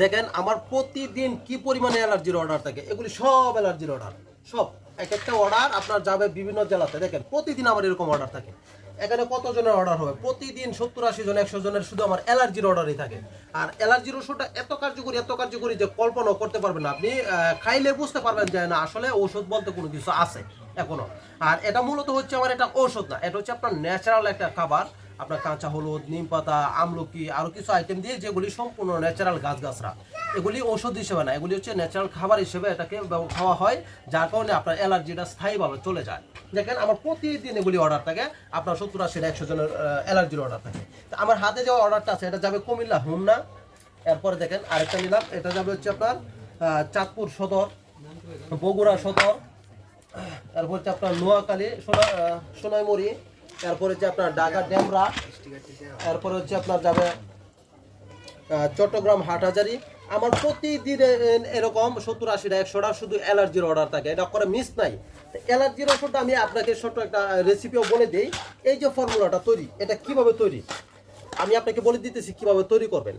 দেখেন আমার প্রতিদিন কি পরিমাণে অ্যালার্জির অর্ডার থাকে? এগুলি সব অ্যালার্জির অর্ডার সব। এক একটা অর্ডার আপনার যাবে বিভিন্ন জেলাতে। দেখেন, প্রতিদিন আমার এরকম অর্ডার থাকে। এখানে কতজনের অর্ডার হবে? প্রতিদিন সত্তর আশি জন, একশো জনের শুধু আমার অ্যালার্জির অর্ডারই থাকে। আর অ্যালার্জির ওষুধটা এত কার্যকরী এত কার্যকরী যে কল্পনা করতে পারবেন আপনি। খাইলে বুঝতে পারবেন যে না, আসলে ওষুধ বলতে কোনো কিছু আছে এখনও। আর এটা মূলত হচ্ছে আমার এটা ঔষধ না, এটা হচ্ছে আপনার ন্যাচারাল একটা খাবার। আপনার কাঁচা হলুদ, নিম পাতা, আমলকি আরও কিছু আইটেম দিয়ে যেগুলি সম্পূর্ণ ন্যাচারাল গাছগাছরা। এগুলি ওষুধ হিসেবে না, এগুলি হচ্ছে ন্যাচারাল খাবার হিসেবে এটাকে খাওয়া হয়, যার কারণে আপনার অ্যালার্জিটা স্থায়ীভাবে চলে যায়। দেখেন, আমার প্রতিদিন এগুলি অর্ডার থাকে, আপনার সত্তর আশি একশো জনের অ্যালার্জির অর্ডার থাকে। তো আমার হাতে যে অর্ডারটা আছে, এটা যাবে কুমিল্লা, হুমনা। এরপরে দেখেন, আরেকটা নিলাম, এটা যাবে হচ্ছে আপনার চাঁদপুর সদর, বগুড়া সদর তারপর হচ্ছে আপনার নোয়াখালী, সোনা সোনাইমুড়ি তারপর হচ্ছে আপনার ঢাকা ডেমরা, তারপর হচ্ছে আপনার যাবে চট্টগ্রাম হাটহাজারি। আমার প্রতিদিন এরকম সত্তর আশিটা একশোটা শুধু অ্যালার্জির অর্ডার থাকে, এটা করে মিস নাই। অ্যালার্জির ওষুধটা আমি আপনাকে ছোট্ট একটা রেসিপিও বলে দিই। এই যে ফর্মুলাটা তৈরি, এটা কীভাবে তৈরি? আমি আপনাকে বলে দিতেছি কীভাবে তৈরি করবেন।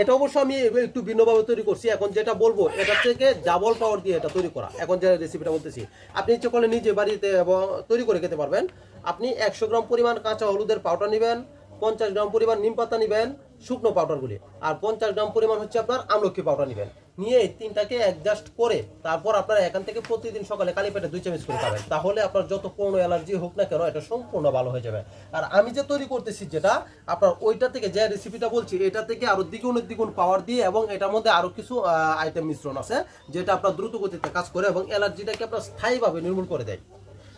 এটা অবশ্য আমি একটু ভিন্নভাবে তৈরি করছি। এখন যেটা বলব এটা থেকে ডাবল পাওয়ার দিয়ে এটা তৈরি করা। এখন যে রেসিপিটা বলতেছি, আপনি ইচ্ছে করলে নিজে বাড়িতে এবং তৈরি করে খেতে পারবেন। আপনি একশো গ্রাম পরিমাণ কাঁচা হলুদের পাউডার নেবেন, পঞ্চাশ গ্রাম পরিমাণ নিম পাতা নেবেন শুকনো পাউডারগুলি আর পঞ্চাশ গ্রাম পরিমাণ হচ্ছে আপনার আমলকি পাউডার নেবেন। নিয়ে এই তিনটাকে অ্যাডজাস্ট করে তারপর আপনারা এখান থেকে প্রতিদিন সকালে কালি পেটে দুই চামচ করে খাবেন। তাহলে আপনার যত কোনো অ্যালার্জি হোক না কেন, এটা সম্পূর্ণ ভালো হয়ে যাবে। আর আমি যে তৈরি করতেছি যেটা, আপনার ওইটা থেকে যে রেসিপিটা বলছি, এটা থেকে আরও দ্বিগুণ দ্বিগুণ পাওয়ার দিয়ে এবং এটার মধ্যে আরও কিছু আইটেম মিশ্রণ আছে, যেটা আপনার দ্রুত গতিতে কাজ করে এবং অ্যালার্জিটাকে আপনার স্থায়ীভাবে নির্মূল করে দেয়।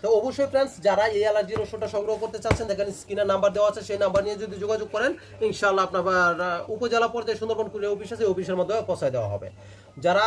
তো অবশ্যই ফ্রেন্ডস যারা এই অ্যালার্জির ওষুধটা সংগ্রহ করতে চাচ্ছেন, দেখেন স্ক্রিনের নাম্বার দেওয়া আছে, সেই নাম্বার নিয়ে যদি যোগাযোগ করেন ইনশাল্লাহ আপনার উপজেলা পর্যায়ে সুন্দরবন কুড়ি অফিস আছে অফিসের মধ্যে পৌঁছায় দেওয়া হবে। যারা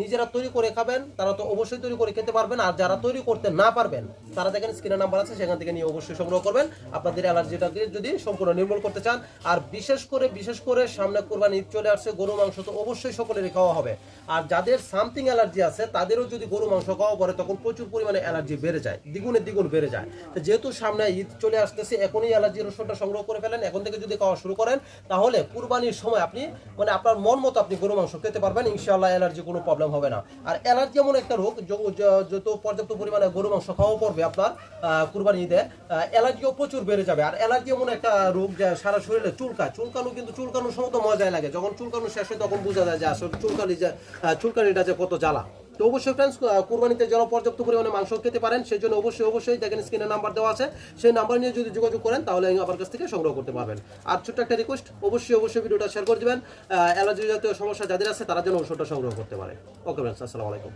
নিজেরা তৈরি করে খাবেন, তারা তো অবশ্যই তৈরি করে খেতে পারবেন, আর যারা তৈরি করতে না পারবেন, তারা দেখেন স্ক্রিনের নাম্বার আছে, সেখান থেকে নিয়ে অবশ্যই সংগ্রহ করবেন। আপনাদের অ্যালার্জিটাকে যদি সম্পূর্ণ নির্মূল করতে চান, আর বিশেষ করে বিশেষ করে সামনে কোরবানি ঈদ চলে আসছে গরু মাংস তো অবশ্যই সকলেরই খাওয়া হবে। আর যাদের সামথিং অ্যালার্জি আছে, তাদেরও যদি গরু মাংস খাওয়া পরে তখন প্রচুর পরিমাণে অ্যালার্জি বেড়ে যায়, দ্বিগুণে দ্বিগুণ বেড়ে যায়। তো যেহেতু সামনে ঈদ চলে আসতেছে, এখনই অ্যালার্জির ওষুধটা সংগ্রহ করে ফেলেন। এখন থেকে যদি খাওয়া শুরু করেন, তাহলে কুরবানির সময় আপনি মানে আপনার মন মতো আপনি গরু মাংস খেতে পারবেন। ইনশাআল্লাহ অ্যালার্জি কোনো প্রবলেম হবে না। আর অ্যালার্জি এমন একটা রোগ যত পর্যাপ্ত পরিমাণে গরু, মাংস খাওয়া পড়বে আপনার কুরবানি ঈদে অ্যালার্জিও প্রচুর বেড়ে যাবে। আর অ্যালার্জি এমন একটা রোগ যে সারা শরীরে চুলকা চুলকানো কিন্তু চুলকানোর সময় তো মজাই লাগে। যখন চুলকানো শেষ হয় তখন বোঝা যায় যে আসলে চুলকানি যে চুলকানিটা যে কত জ্বালা। তো অবশ্যই ফ্রেন্ডস কুরবানিতে যেন পর্যাপ্ত পরিমাণে মাংস খেতে পারেন সেই জন্য অবশ্যই অবশ্যই দেখেন স্ক্রিনে নাম্বার দেওয়া আছে। সেই নাম্বার নিয়ে যদি যোগাযোগ করেন, তাহলে আমার কাছ থেকে সংগ্রহ করতে পারবেন। আর ছোট্ট একটা রিকোয়েস্ট অবশ্যই অবশ্যই ভিডিওটা শেয়ার করে দেবেন। অ্যালার্জি জাতীয় সমস্যা যাদের আছে, তারা যেন ওষুধটা সংগ্রহ করতে পারে। ওকে ফ্রেন্ডস আসসালামু আলাইকুম।